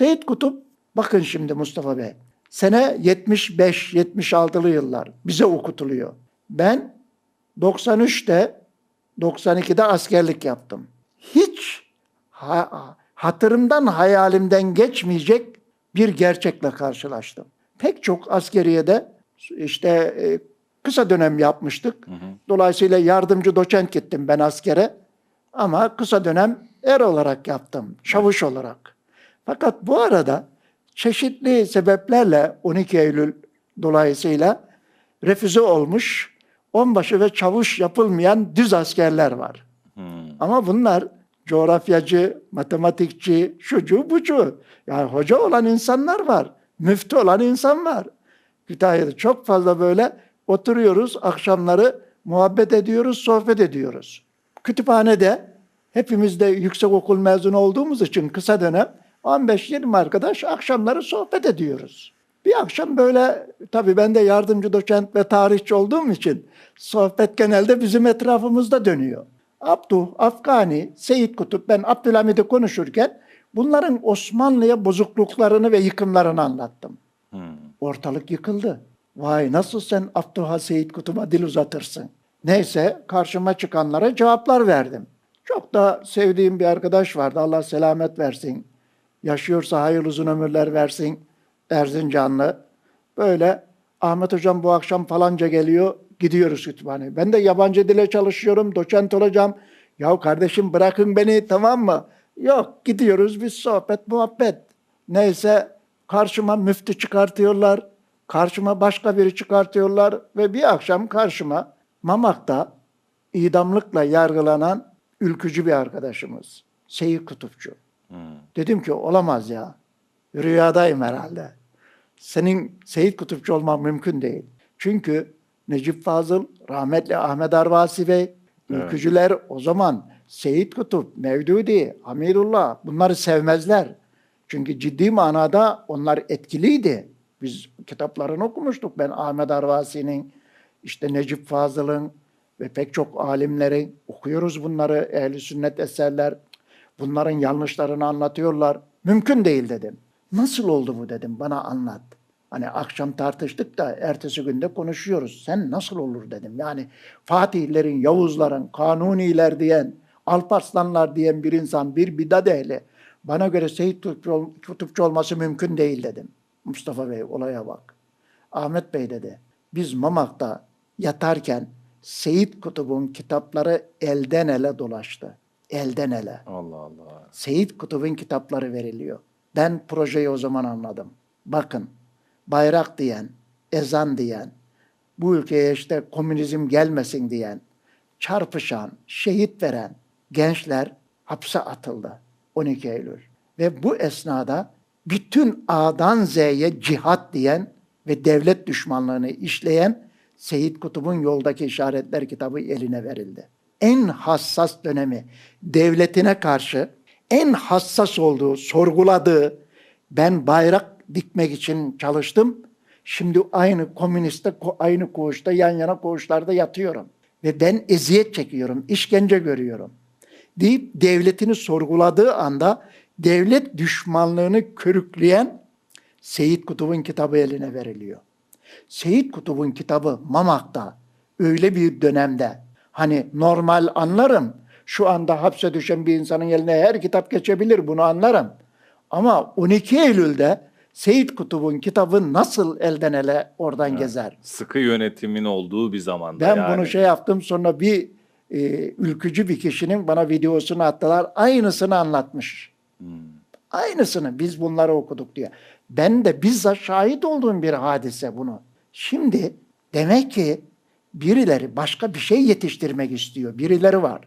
Seyit Kutup, bakın şimdi Mustafa Bey. Sene 75-76'lı yıllar bize okutuluyor. Ben 93'te 92'de askerlik yaptım. Hiç ha- hatırımdan hayalimden geçmeyecek bir gerçekle karşılaştım. Pek çok askeriyede işte e, kısa dönem yapmıştık. Dolayısıyla yardımcı doçent gittim ben askere. Ama kısa dönem er olarak yaptım, çavuş olarak. Fakat bu arada çeşitli sebeplerle 12 Eylül dolayısıyla refüze olmuş, onbaşı ve çavuş yapılmayan düz askerler var. Ama bunlar coğrafyacı, matematikçi, şucu bucu. Yani hoca olan insanlar var. Müftü olan insan var. Kütahya'da çok fazla böyle oturuyoruz akşamları muhabbet ediyoruz, sohbet ediyoruz. Kütüphanede hepimiz de yüksek okul mezunu olduğumuz için kısa dönem 15-20 arkadaş akşamları sohbet ediyoruz. Bir akşam böyle tabii ben de yardımcı doçent ve tarihçi olduğum için sohbet genelde bizim etrafımızda dönüyor. Abduh, Afgani, Seyit Kutup ben Abdülhamid'i konuşurken bunların Osmanlı'ya bozukluklarını ve yıkımlarını anlattım. Ortalık yıkıldı. Vay nasıl sen Abdülha Seyit Kutup'a dil uzatırsın. Neyse karşıma çıkanlara cevaplar verdim. Çok da sevdiğim bir arkadaş vardı. Allah selamet versin. Yaşıyorsa hayırlı uzun ömürler versin. Erzincanlı. Böyle Ahmet hocam bu akşam falanca geliyor. Gidiyoruz kütüphaneye. Ben de yabancı dile çalışıyorum. Doçent olacağım. Ya kardeşim bırakın beni tamam mı? Yok gidiyoruz biz sohbet muhabbet. Neyse karşıma müftü çıkartıyorlar. Karşıma başka biri çıkartıyorlar ve bir akşam karşıma Mamak'ta idamlıkla yargılanan ülkücü bir arkadaşımız. Seyit Kutupçu. Dedim ki olamaz ya. Rüyadayım herhalde. Senin Seyit Kutupçu olman mümkün değil. Çünkü Necip Fazıl, rahmetli Ahmet Arvasi Bey, ülkücüler o zaman Seyit Kutup, Mevdudi, Amirullah bunları sevmezler. Çünkü ciddi manada onlar etkiliydi. Biz kitaplarını okumuştuk. Ben Ahmet Arvasi'nin, işte Necip Fazıl'ın ve pek çok alimlerin okuyoruz bunları. Ehli sünnet eserler. Bunların yanlışlarını anlatıyorlar. Mümkün değil dedim. Nasıl oldu bu dedim bana anlat. Hani akşam tartıştık da ertesi günde konuşuyoruz. Sen nasıl olur dedim. Yani Fatihlerin, Yavuzların, Kanuniler diyen, Alparslanlar diyen bir insan, bir bidat ehli. Bana göre Seyit Kutupçu, olması mümkün değil dedim. Mustafa Bey olaya bak. Ahmet Bey dedi. Biz Mamak'ta yatarken Seyit Kutup'un kitapları elden ele dolaştı. Elden ele. Allah Allah. Seyit Kutup'un kitapları veriliyor. Ben projeyi o zaman anladım. Bakın, bayrak diyen, ezan diyen, bu ülkeye işte komünizm gelmesin diyen, çarpışan, şehit veren gençler hapse atıldı 12 Eylül. Ve bu esnada bütün A'dan Z'ye cihat diyen ve devlet düşmanlığını işleyen Seyit Kutup'un Yoldaki İşaretler kitabı eline verildi. En hassas dönemi devletine karşı en hassas olduğu, sorguladığı ben bayrak dikmek için çalıştım. Şimdi aynı komüniste, ko- aynı koğuşta, yan yana koğuşlarda yatıyorum. Ve ben eziyet çekiyorum, işkence görüyorum. Deyip devletini sorguladığı anda devlet düşmanlığını körükleyen Seyit Kutup'un kitabı eline veriliyor. Seyit Kutup'un kitabı Mamak'ta öyle bir dönemde hani normal anlarım. Şu anda hapse düşen bir insanın eline her kitap geçebilir bunu anlarım. Ama 12 Eylül'de Seyit Kutup'un kitabı nasıl elden ele oradan gezer? Sıkı yönetimin olduğu bir zamanda Ben yani. bunu şey yaptım sonra bir e, ülkücü bir kişinin bana videosunu attılar. Aynısını anlatmış. Aynısını biz bunları okuduk diye. Ben de bizzat şahit olduğum bir hadise bunu. Şimdi demek ki birileri başka bir şey yetiştirmek istiyor. Birileri var.